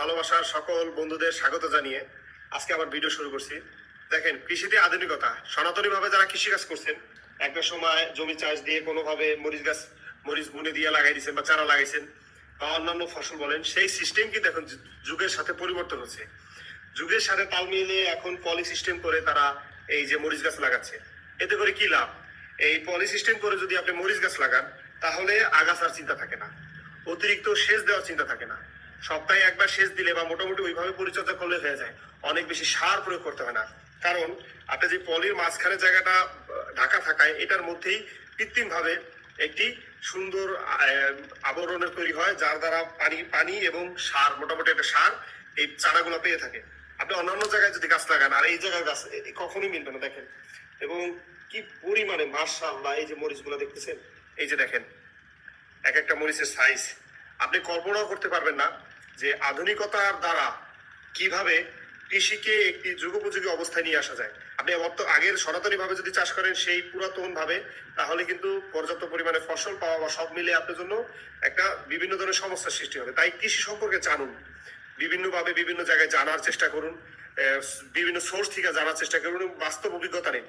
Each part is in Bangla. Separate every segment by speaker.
Speaker 1: ভালোবাসার সকল বন্ধুদের স্বাগত জানিয়ে আজকে আবার ভিডিও শুরু করছি। দেখেন, কৃষিতে আধুনিকতা। সনাতনী ভাবে যারা কৃষিকাজ করছেন, একটা সময় জমি চাষ দিয়ে কোনোভাবে মরিচ গাছ, মরিচ বুনে দিয়ে লাগাই দিয়েছেন বা চারা লাগাইছেন বা অন্যান্য ফসল বলেন, সেই সিস্টেম কিন্তু এখন যুগের সাথে পরিবর্তন হচ্ছে। যুগের সাথে তাল মিলিয়ে এখন পলি সিস্টেম করে তারা এই যে মরিচ গাছ লাগাচ্ছে। এতে করে কি লাভ? এই পলি সিস্টেম করে যদি আপনি মরিচ গাছ লাগান, তাহলে আগাছার চিন্তা থাকে না। অতিরিক্ত সেচ দেওয়ার চিন্তা থাকে না। সপ্তাহে একবার সেচ দিলে বা মোটামুটি ওইভাবে পরিচর্যা করলে হয়ে যায়। অনেক বেশি সার প্রয়োগ করতে হয় না। কারণ আপনি যে পলির মাঝখানে জায়গাটা ঢাকা থাকায় এটার মধ্যেই কৃত্রিম ভাবে একটি সুন্দর আবরণের তৈরি হয়, যার দ্বারা পানি পানি এবং সার, মোটামুটি একটা সার এই চারাগুলো পেয়ে থাকে। আপনি অন্যান্য জায়গায় যদি গাছ লাগান, আর এই জায়গায় গাছ কখনোই মিলবে না, দেখেন। এবং কি পরিমাণে মার্শাল্লাহ এই যে মরিচগুলো দেখতেছেন? এই যে দেখেন, এক একটা মরিচের সাইজ আপনি কল্পনাও করতে পারবেন না যে আধুনিকতার দ্বারা কীভাবে কৃষিকে একটি যুগোপযোগী অবস্থায় নিয়ে আসা যায়। আপনি অত আগের সনাতনী ভাবে যদি চাষ করেন সেই পুরাতন ভাবে তাহলে কিন্তু পর্যাপ্ত পরিমাণে ফসল পাওয়া বা সব মিলে আপনার জন্য একটা বিভিন্ন ধরনের সমস্যার সৃষ্টি হবে। তাই কৃষি সম্পর্কে জানুন। বিভিন্নভাবে বিভিন্ন জায়গায় জানার চেষ্টা করুন। বিভিন্ন সোর্স থেকে জানার চেষ্টা করুন এবং বাস্তব অভিজ্ঞতা নিন।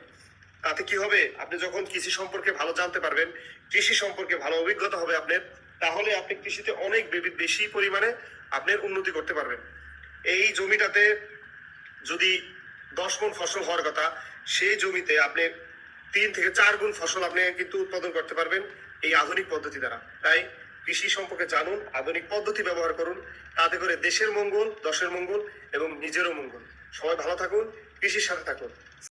Speaker 1: তাতে কি হবে? আপনি যখন কৃষি সম্পর্কে ভালো জানতে পারবেন, কৃষি সম্পর্কে ভালো অভিজ্ঞতা হবে আপনার। তাহলে আপনি কৃষিতে অনেক বেশি পরিমাণে আপনার উন্নতি করতে পারবেন। এই জমিটাতে যদি দশ গুণ ফসল হওয়ার কথা, সেই জমিতে আপনি তিন থেকে চার গুণ ফসল আপনি কিন্তু উৎপাদন করতে পারবেন এই আধুনিক পদ্ধতি দ্বারা। তাই কৃষি সম্পর্কে জানুন, আধুনিক পদ্ধতি ব্যবহার করুন, তাতে করে দেশের মঙ্গল, দশের মঙ্গল এবং নিজেরও মঙ্গল। সবাই ভালো থাকুন, কৃষির সাথে থাকুন।